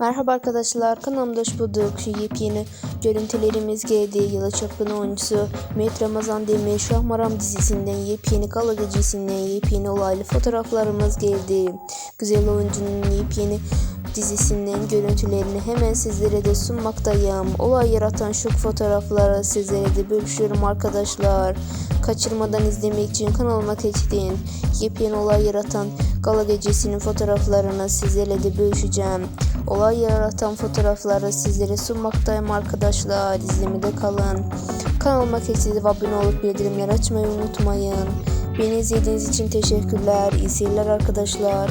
Merhaba arkadaşlar kanalımda hoş bulduk. Şu yepyeni görüntülerimiz geldi. Yıla çapkın oyuncusu Mehmet Ramazan Demir Şahmaram dizisinden yepyeni gala gecesinden yepyeni olaylı fotoğraflarımız geldi. Güzel oyuncunun yepyeni dizisinden görüntülerini hemen sizlere de sunmaktayım. Olay yaratan şok fotoğrafları sizlere de bölüşüyorum arkadaşlar. Kaçırmadan izlemek için kanalıma tetikleyin. Yepyeni olay yaratan gala gecesinin fotoğraflarını sizlerle de bölüşeceğim. Olay yaratan fotoğrafları sizlere sunmaktayım arkadaşlar. İzlemede kalın. Kanalıma kesinlikle abone olup bildirimleri açmayı unutmayın. Beni izlediğiniz için teşekkürler. İyi seyirler arkadaşlar.